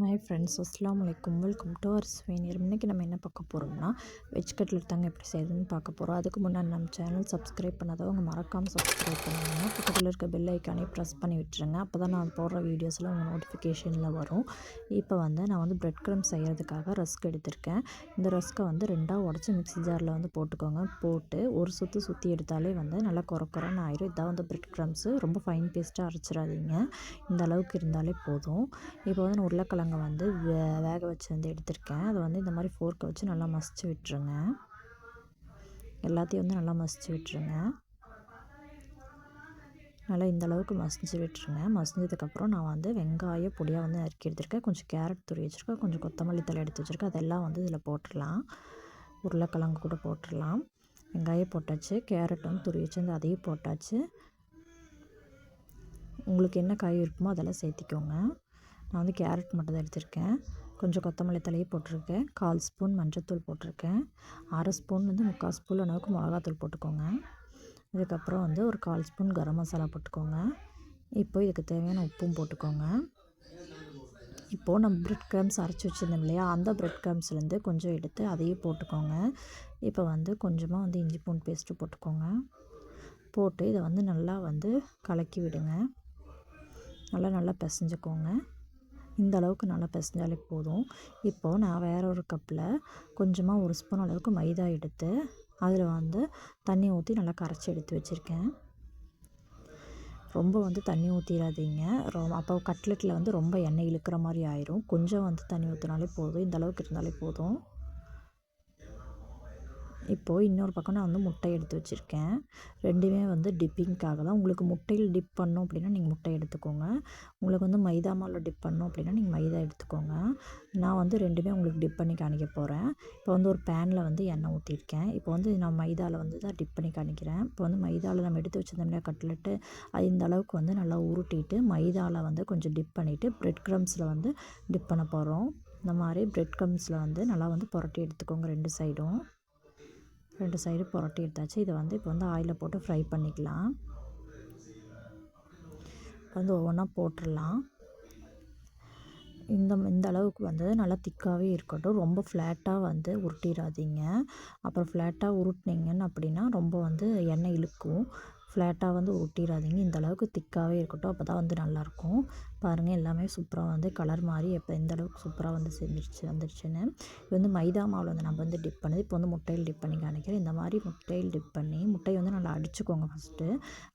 Hi friends அஸ்லாம் வலைக்கும் welcome to our ஸ்வீனியர் இன்றைக்கி நம்ம என்ன பார்க்க போகிறோம்னா வெஜ் கட்லெட் தாங்க எப்படி செய்யுதுன்னு பார்க்க போகிறோம் அதுக்கு முன்னாடி நம்ம சேனல் சப்ஸ்கிரைப் பண்ணாதவங்க மறக்காமல் சப்ஸ்கிரைப் பண்ணுங்க. பக்கத்தில் இருக்க பெல் ஐக்கானே ப்ரெஸ் பண்ணி விட்டுருங்க. அப்போ தான் நான் போடுற வீடியோஸில் உங்கள் நோட்டிஃபிகேஷனில் வரும். இப்போ வந்து நான் வந்து ப்ரெட் க்ரம் செய்கிறதுக்காக ரஸ்க் எடுத்திருக்கேன். இந்த ரஸ்க்கை வந்து ரெண்டாக உடச்சி மிக்ஸி ஜாரில் வந்து போட்டுக்கோங்க. போட்டு ஒரு சுற்று சுற்றி எடுத்தாலே வந்து நல்லா குறக்குறன்னு ஆயிரும். இதான் வந்து ப்ரெட் க்ரம்ஸு ரொம்ப ஃபைன் பேஸ்ட்டாக அரைச்சிடாதீங்க. இந்த அளவுக்கு இருந்தாலே போதும். இப்போ வந்து நான் உருளைக்கிழங்கை வந்து வே வேக வச்சு வந்து எடுத்திருக்கேன். அதை வந்து இந்த மாதிரி ஃபோர்க்கை வச்சு நல்லா மசிச்சு விட்டுருங்க. எல்லாத்தையும் வந்து நல்லா மசிச்சு விட்டுருங்க. நல்லா இந்த அளவுக்கு மசிஞ்சு விட்டுருங்க. மசிஞ்சதுக்கப்புறம் நான் வந்து வெங்காயம் பொடியாக வந்து நறுக்கி எடுத்திருக்கேன். கொஞ்சம் கேரட் துரி வச்சுருக்கேன். கொஞ்சம் கொத்தமல்லி தலை எடுத்து வச்சுருக்கேன். அதெல்லாம் வந்து இதில் போட்டுடலாம். உருளைக்கிழங்கு கூட போட்டுடலாம். வெங்காயம் போட்டாச்சு. கேரட் வந்து துரி வச்சு வந்து அதையும் போட்டாச்சு. உங்களுக்கு என்ன காய் இருக்குமோ அதெல்லாம் சேர்த்திக்கோங்க. நான் வந்து கேரட் மட்டும் தான் எடுத்திருக்கேன். கொஞ்சம் கொத்தமல்லி தலையை போட்டிருக்கேன். கால் ஸ்பூன் மஞ்சத்தூள் போட்டிருக்கேன். அரை ஸ்பூன் வந்து முக்கால் ஸ்பூன் அளவுக்கு மிளகாத்தூள் போட்டுக்கோங்க. இதுக்கப்புறம் வந்து ஒரு கால் ஸ்பூன் கரம் மசாலா போட்டுக்கோங்க. இப்போ இதுக்கு தேவையான உப்பும் போட்டுக்கோங்க. இப்போது நம்ம ப்ரெட் க்ரம்ஸ் அரைச்சி வச்சுருந்தோம் இல்லையா? அந்த ப்ரெட் க்ரம்ஸ்லேருந்து கொஞ்சம் எடுத்து அதையும் போட்டுக்கோங்க. இப்போ வந்து கொஞ்சமாக வந்து இஞ்சி பூண்டு பேஸ்ட்டு போட்டுக்கோங்க. போட்டு இதை வந்து நல்லா வந்து கலக்கி விடுங்க. நல்லா நல்லா பிசைஞ்சுக்கோங்க. இந்த அளவுக்கு நல்லா பிசைஞ்சாலே போதும். இப்போது நான் வேறு ஒரு கப்பில் கொஞ்சமாக ஒரு ஸ்பூன் அளவுக்கு மைதா எடுத்து அதில் வந்து தண்ணி ஊற்றி நல்லா கரைச்சி எடுத்து வச்சுருக்கேன். ரொம்ப வந்து தண்ணி ஊற்றிடாதீங்க ரொம்ப அப்போ கட்லெட்டில் வந்து ரொம்ப எண்ணெய் இழுக்கிற மாதிரி ஆயிரும். கொஞ்சம் வந்து தண்ணி ஊற்றினாலே போதும். இந்த அளவுக்கு இருந்தாலே போதும். இப்போது இன்னொரு பக்கம் நான் வந்து முட்டை எடுத்து வச்சுருக்கேன். ரெண்டுமே வந்து டிப்பிங்க்காக தான். உங்களுக்கு முட்டையில் டிப் பண்ணோம் அப்படின்னா நீங்கள் முட்டை எடுத்துக்கோங்க. உங்களுக்கு வந்து மைதா மாவில் டிப் பண்ணோம் அப்படின்னா நீங்கள் மைதா எடுத்துக்கோங்க. நான் வந்து ரெண்டுமே உங்களுக்கு டிப் பண்ணி காணிக்க போகிறேன் இப்போ வந்து ஒரு பேனில் வந்து எண்ணெய் ஊற்றிருக்கேன் இப்போ வந்து நான் மைதாவில் வந்து தான் டிப் பண்ணி காணிக்கிறேன். இப்போ வந்து மைதாவில் நம்ம எடுத்து வச்சிருந்தோம்னா கட்லெட்டு அது இந்த அளவுக்கு வந்து நல்லா உருட்டிட்டு மைதாவில் வந்து கொஞ்சம் டிப் பண்ணிவிட்டு ப்ரெட் க்ரம்ஸில் வந்து டிப் பண்ண போகிறோம் இந்த மாதிரி ப்ரெட் க்ரம்ஸில் வந்து நல்லா வந்து புரட்டி எடுத்துக்கோங்க ரெண்டு சைடும் ரெண்டு சைடு புரட்டி எடுத்தாச்சு. இதை வந்து இப்போ வந்து ஆயிலில் போட்டு ஃப்ரை பண்ணிக்கலாம். வந்து ஒவ்வொன்றா போட்டுடலாம். இந்த இந்த அளவுக்கு வந்து நல்லா திக்காகவே இருக்கட்டும். ரொம்ப ஃப்ளாட்டாக வந்து உருட்டிடாதீங்க. அப்புறம் ஃப்ளாட்டாக உருட்டினீங்கன்னு அப்படின்னா ரொம்ப வந்து எண்ணெய் இழுக்கும். ஃப்ளாட்டாக வந்து ஒட்டிடாதீங்க இந்தளவுக்கு திக்காகவே இருக்கட்டும். அப்போ தான் வந்து நல்லாயிருக்கும் பாருங்கள் எல்லாமே சூப்பராக வந்து கலர் மாதிரி எப்போ எந்த அளவுக்கு சூப்பராக வந்து செஞ்சிருச்சு வந்துருச்சுன்னு. இது வந்து மைதா மாவில் வந்து நம்ம வந்து டிப் பண்ணது. இப்போ வந்து முட்டையில் டிப் பண்ணி காணிக்கிறேன் இந்த மாதிரி முட்டையில் டிப் பண்ணி முட்டையை வந்து நல்லா அடிச்சுக்கோங்க ஃபஸ்ட்டு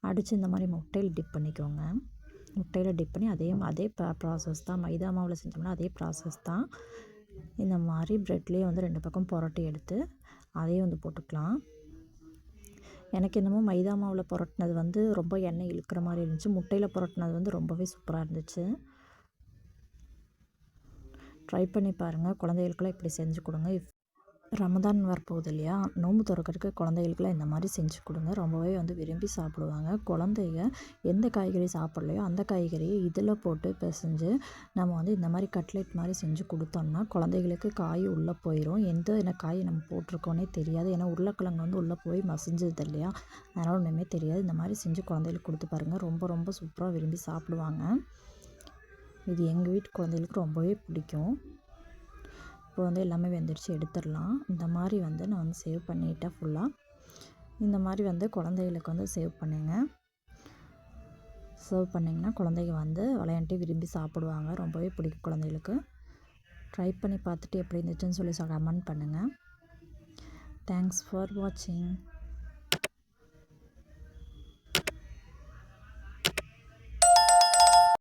அடித்து இந்த மாதிரி முட்டையில் டிப் பண்ணிக்கோங்க. முட்டையில் டிப் பண்ணி அதே அதே ப்ராசஸ் தான். மைதா மாவில் செஞ்சோம்னா அதே ப்ராசஸ் தான். இந்த மாதிரி ப்ரெட்லேயே வந்து ரெண்டு பக்கம் புரட்டி எடுத்து அதையும் வந்து போட்டுக்கலாம். எனக்கு என்னமோ மைதா மாவில் புரட்டினது வந்து ரொம்ப எண்ணெய் இழுக்கிற மாதிரி இருந்துச்சு. முட்டையில் புரட்டினது வந்து ரொம்பவே சூப்பராக இருந்துச்சு. ட்ரை பண்ணி பாருங்கள் குழந்தைகளுக்கெல்லாம் இப்படி செஞ்சு கொடுங்க. இஃப் ரமதான் வரப்போகுது இல்லையா? நோம்பு திறக்கிறதுக்கு குழந்தைகளுக்குலாம் இந்த மாதிரி செஞ்சு கொடுங்க. ரொம்பவே வந்து விரும்பி சாப்பிடுவாங்க. குழந்தைங்க எந்த காய்கறி சாப்பிட்லையோ அந்த காய்கறியை இதில் போட்டு பிசைஞ்சு நம்ம வந்து இந்த மாதிரி கட்லெட் மாதிரி செஞ்சு கொடுத்தோம்னா குழந்தைகளுக்கு காய் உள்ளே போயிடும் எந்த என்ன காய் நம்ம போட்டிருக்கோன்னே தெரியாது. ஏன்னா உருளைக்கிழங்கு வந்து உள்ளே போய் மசிஞ்சது இல்லையா? அதனால் ஒன்றுமே தெரியாது. இந்த மாதிரி செஞ்சு குழந்தைகளுக்கு கொடுத்து பாருங்கள் ரொம்ப ரொம்ப சூப்பராக விரும்பி சாப்பிடுவாங்க. இது எங்கள் வீட்டு குழந்தைகளுக்கு ரொம்பவே பிடிக்கும். இப்போ வந்து எல்லாமே வெந்துடுச்சு எடுத்துடலாம். இந்த மாதிரி வந்து நான் வந்து சேவ் பண்ணிட்டேன் ஃபுல்லாக இந்த மாதிரி வந்து குழந்தைகளுக்கு வந்து சேவ் பண்ணுங்க. சர்வ் பண்ணிங்கன்னா குழந்தைங்க வந்து விளையாண்டு விரும்பி சாப்பிடுவாங்க. ரொம்பவே பிடிக்கும் குழந்தைகளுக்கு. ட்ரை பண்ணி பார்த்துட்டு எப்படி இருந்துச்சுன்னு சொல்லி கமெண்ட் பண்ணுங்கள் தேங்க்ஸ் ஃபார் வாட்சிங்